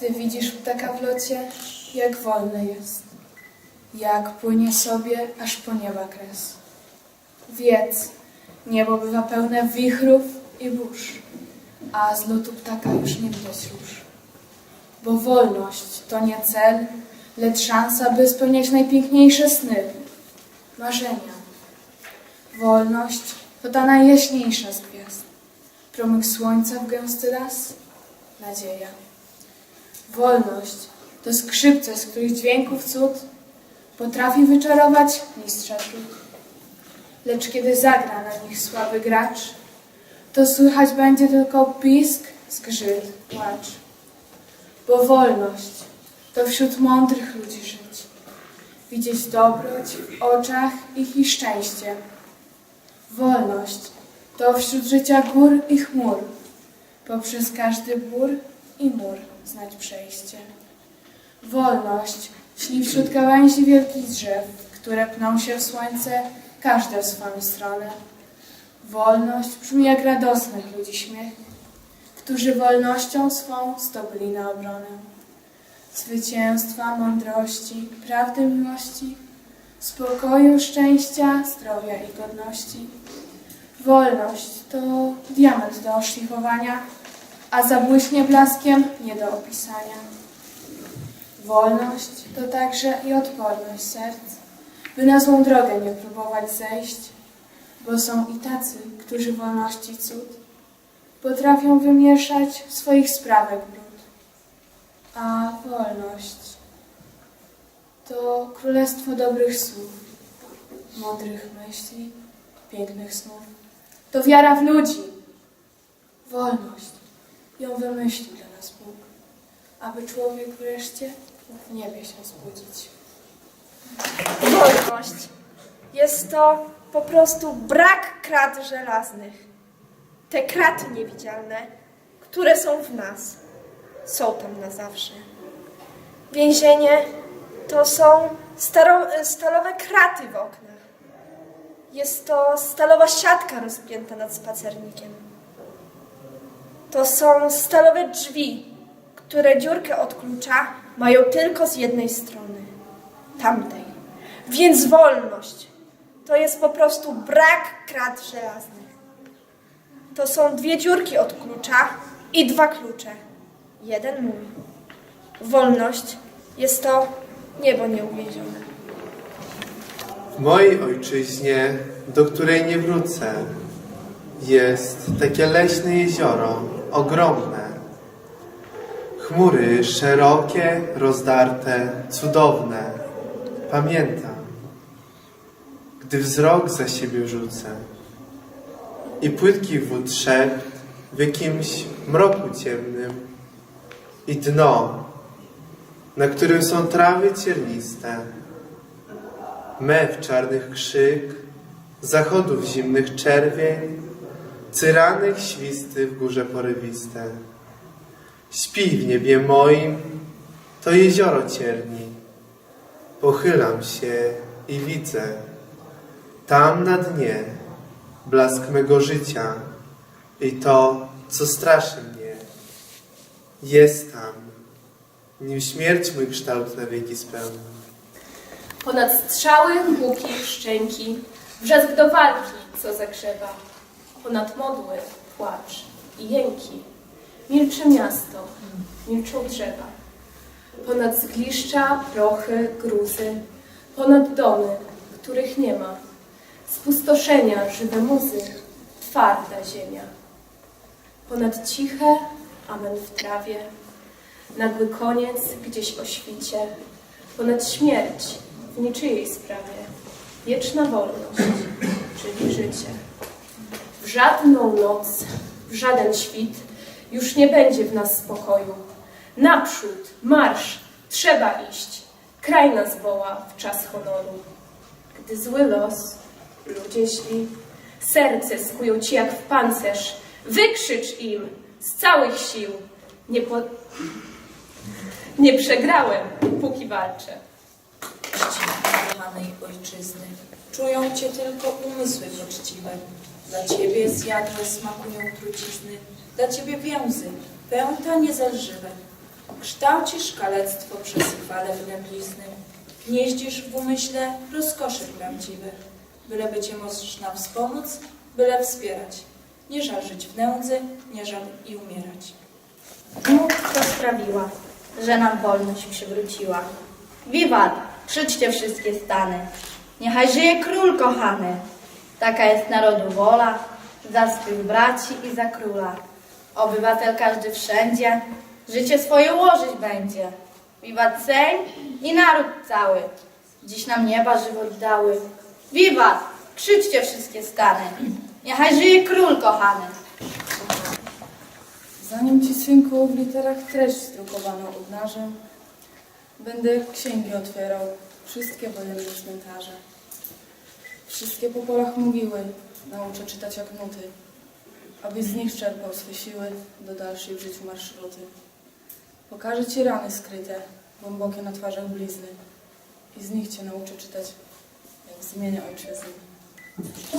Gdy widzisz ptaka w locie, jak wolny jest, jak płynie sobie aż po nieba kres. Wiedz, niebo bywa pełne wichrów i burz, a z lotu ptaka już nie widać róż. Bo wolność to nie cel, lecz szansa, by spełniać najpiękniejsze sny, marzenia. Wolność to ta najjaśniejsza z gwiazd, promyk słońca w gęsty las, nadzieja. Wolność to skrzypce, z których dźwięków cud potrafi wyczarować mistrza trud. Lecz kiedy zagra na nich słaby gracz, to słychać będzie tylko pisk, zgrzyt, płacz. Bo wolność to wśród mądrych ludzi żyć, widzieć dobroć w oczach ich i szczęście. Wolność to wśród życia gór i chmur, poprzez każdy bór i mur znać przejście. Wolność śni wśród gałęzi wielkich drzew, które pną się w słońce, każde w swoją stronę. Wolność brzmi jak radosnych ludzi śmiech, którzy wolnością swą zdobyli na obronę. Zwycięstwa, mądrości, prawdy, miłości, spokoju, szczęścia, zdrowia i godności. Wolność to diament do oszlifowania, a zabłyśnie blaskiem nie do opisania. Wolność to także i odporność serc, by na złą drogę nie próbować zejść, bo są i tacy, którzy wolności cud potrafią wymieszać swoich sprawek brud. A wolność to królestwo dobrych słów, mądrych myśli, pięknych snów. To wiara w ludzi. Wolność ją wymyślił dla nas Bóg, aby człowiek wreszcie w niebie się zbudzić. Wolność. Jest to po prostu brak krat żelaznych. Te kraty niewidzialne, które są w nas, są tam na zawsze. Więzienie to są stalowe kraty w oknach. Jest to stalowa siatka rozpięta nad spacernikiem. To są stalowe drzwi, które dziurkę od klucza mają tylko z jednej strony tamtej. Więc wolność to jest po prostu brak krat żelaznych. To są dwie dziurki od klucza i dwa klucze. Jeden mój. Wolność jest to niebo nieuwięzione. W mojej ojczyźnie, do której nie wrócę, jest takie leśne jezioro, ogromne. Chmury szerokie, rozdarte, cudowne. Pamiętam, gdy wzrok za siebie rzucę i płytki wód szept w jakimś mroku ciemnym i dno, na którym są trawy cierniste mew czarnych krzyk, zachodów zimnych czerwień, cyranych świsty w górze porywiste. Śpi w niebie moim, to jezioro cierni. Pochylam się i widzę, tam na dnie, blask mego życia i to, co straszy mnie. Jest tam, nim śmierć mój kształt na wieki spełni. Ponad strzały, łuki, szczęki, wrzask do walki, co zagrzewa. Ponad modły, płacz i jęki. Milczy miasto, milczą drzewa. Ponad zgliszcza, prochy, gruzy, ponad domy, których nie ma. Spustoszenia, żywe muzy, twarda ziemia. Ponad ciche, amen w trawie, nagły koniec gdzieś o świcie, ponad śmierć w niczyjej sprawie, wieczna wolność, czyli życie. Żadną noc, żaden świt już nie będzie w nas spokoju. Naprzód, marsz, trzeba iść, kraj nas woła w czas honoru. Gdy zły los, ludzie źli, serce skują ci jak w pancerz, wykrzycz im z całych sił, nie, po... nie przegrałem, póki walczę. kochanej ojczyzny. Czują cię tylko umysły poczciwe. Dla ciebie zjadłe smakują trucizny. Dla ciebie więzy, pęta niezelżywe. Kształcisz kalectwo przez chwalebne blizny. Gnieździsz w umyśle rozkoszy prawdziwe. Byle by cię można wspomóc, byle wspierać. Nie żal żyć w nędzy, nie żal i umierać. Mógł to sprawiła, że nam wolność przywróciła. Wiwat! Krzyczcie wszystkie stany. Niechaj żyje król kochany. Taka jest narodu wola, za swych braci i za króla. Obywatel każdy wszędzie, życie swoje łożyć będzie. Wiwat Sejm i naród cały. Dziś nam nieba żywot dały. Wiwat! Krzyczcie wszystkie stany. Niechaj żyje król kochany. Zanim ci, synku, w literach treść zdrukowaną obnażę, będę księgi otwierał, wszystkie wojenne cmentarze. Wszystkie po polach mogiły nauczę czytać jak nuty, abyś z nich czerpał swe siły do dalszej w życiu. Pokażę ci rany skryte, głębokie na twarzach blizny i z nich cię nauczę czytać, jak zmienia ojczyzny.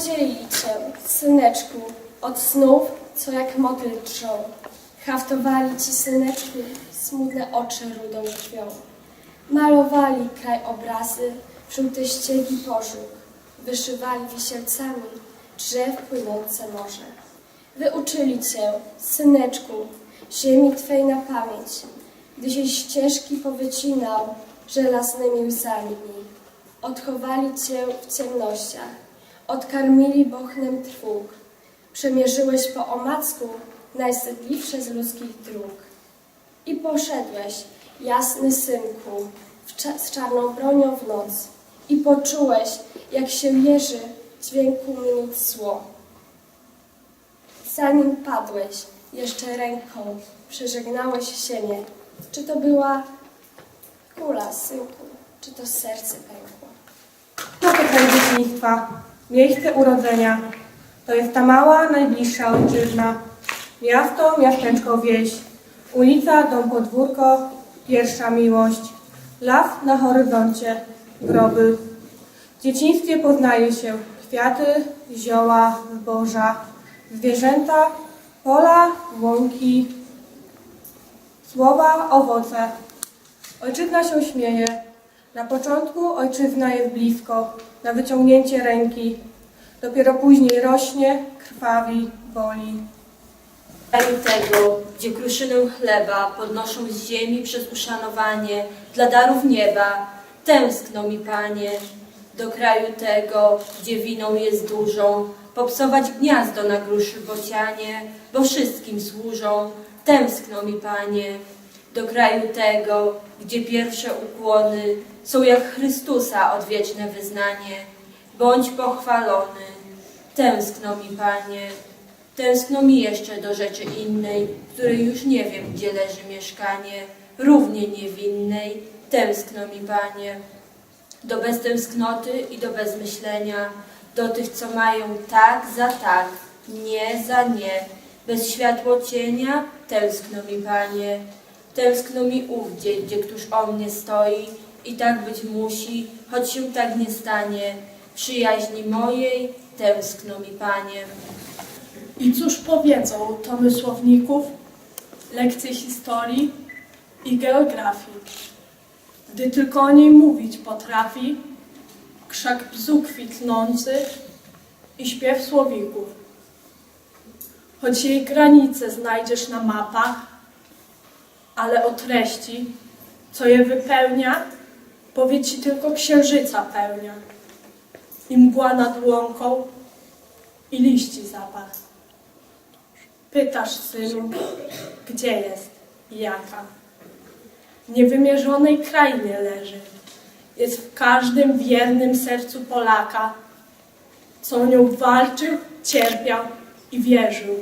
Dzieli cię, syneczku, od snów, co jak motyl drżą. Haftowali ci, syneczku, smutne oczy rudą krwią. Malowali krajobrazy, żółte ściegi pożóg. Wyszywali wisielcami drzew płynące morze. Wyuczyli cię, syneczku, ziemi twej na pamięć, gdy się ścieżki powycinał żelaznymi łzami. Odchowali cię w ciemnościach, odkarmili bochnem trwóg. Przemierzyłeś po omacku najstydliwsze z ludzkich dróg. I poszedłeś, jasny synku, z czarną bronią w noc. I poczułeś, jak się jeży dźwięku minut zło. Zanim padłeś, jeszcze ręką przeżegnałeś ziemię. Czy to była kula, synku, czy to serce pękło? To kraj dzieciństwa, miejsce urodzenia. To jest ta mała, najbliższa ojczyzna. Miasto, miasteczko, wieś. Ulica, dom, podwórko, pierwsza miłość. Las na horyzoncie, groby. W dzieciństwie poznaje się kwiaty, zioła, zboża, zwierzęta, pola, łąki, słowa, owoce. Ojczyzna się śmieje. Na początku ojczyzna jest blisko, na wyciągnięcie ręki. Dopiero później rośnie, krwawi, boli. kraju tego, gdzie kruszynę chleba podnoszą z ziemi przez uszanowanie dla darów nieba, tęskno mi, Panie, do kraju tego, gdzie winą jest dużą, popsować gniazdo na gruszy bocianie, bo wszystkim służą, tęskno mi, Panie, do kraju tego, gdzie pierwsze ukłony są jak Chrystusa odwieczne wyznanie, bądź pochwalony, tęskno mi, Panie, Tęskno mi jeszcze do rzeczy innej, której już nie wiem, gdzie leży mieszkanie, równie niewinnej. Tęskno mi, Panie, do beztęsknoty i do bezmyślenia, do tych, co mają tak za tak, nie za nie, bez światło cienia. Tęskno mi, Panie, tęskno mi ówdzie, gdzie któż o mnie stoi i tak być musi, choć się tak nie stanie. Przyjaźni mojej, tęskno mi, Panie. I cóż powiedzą tomy słowników, lekcje historii i geografii, gdy tylko o niej mówić potrafi krzak bzu kwitnący i śpiew słowików. Choć jej granice znajdziesz na mapach, ale o treści, co je wypełnia, powie ci tylko księżyca pełnia i mgła nad łąką i liści zapach. Pytasz, synu, gdzie jest i jaka? Niewymierzonej krainie leży. Jest w każdym wiernym sercu Polaka, co nią walczył, cierpiał i wierzył.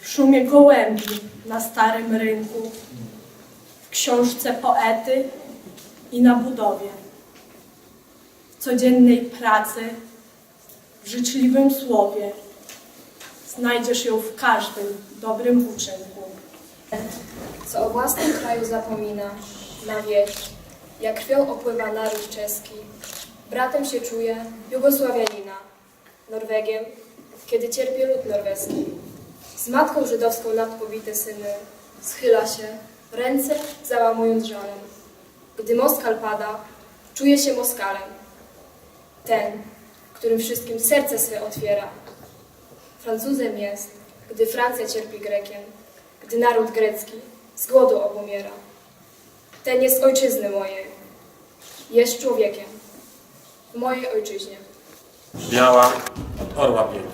W szumie gołębi na starym rynku, w książce poety i na budowie. W codziennej pracy, w życzliwym słowie, Znajdziesz ją w każdym dobrym uczynku. Co o własnym kraju zapomina, ma wieść, jak krwią opływa naród czeski. Bratem się czuje Jugosławianina, Norwegiem, kiedy cierpi lud norweski. Z matką żydowską nadpobite syny, schyla się, ręce załamując żalem. Gdy Moskal pada, czuje się Moskalem. Ten, którym wszystkim serce swe otwiera. Francuzem jest, gdy Francja cierpi Grekiem, gdy naród grecki z głodu obumiera. Ten jest ojczyzny mojej, jest człowiekiem w mojej ojczyźnie. Biała od orła biegi,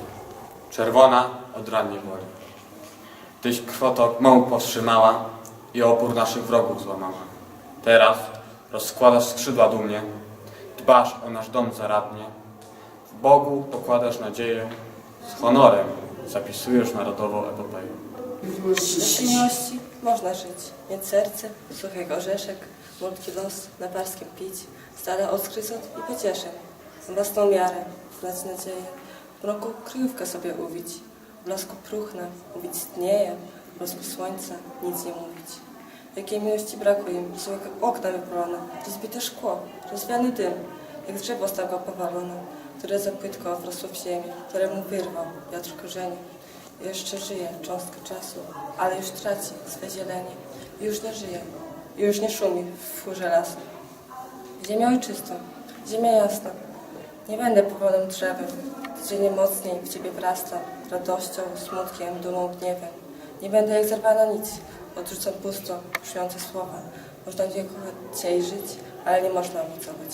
czerwona od rannej woli. Tyś krwotok mą powstrzymała i opór naszych wrogów złamała. Teraz rozkładasz skrzydła dumnie, dbasz o nasz dom zaradnie, w Bogu pokładasz nadzieję, z honorem zapisujesz narodową epopeję. Miłości można żyć, mieć serce, suchego orzeszek, młotki los, na parskim pić, stale odskryzot i pocieszeń, w własną miarę, znać nadzieję, w mroku kryjówkę sobie uwić, w blasku próchna, mówić dnieje, w blasku słońca nic nie mówić. Jakiej miłości brakuje im, są okna wypalone, rozbite szkło, rozwiany dym, jak drzewo stało powalone, które za płytko wrosło w ziemię, któremu wyrwał wiatr korzenie. Jeszcze żyje cząstka czasu, ale już traci swe zielenie. Już nie żyje, już nie szumi w chórze lasu. Ziemia ojczysta, ziemia jasna. Nie będę powolnym drzewem, codziennie mocniej w Ciebie wrasta, radością, smutkiem, dumą, gniewem. Nie będę jak zerwana nic, odrzucam pusto, szujące słowa. Można dziękować Cię i żyć, ale nie można obiecować.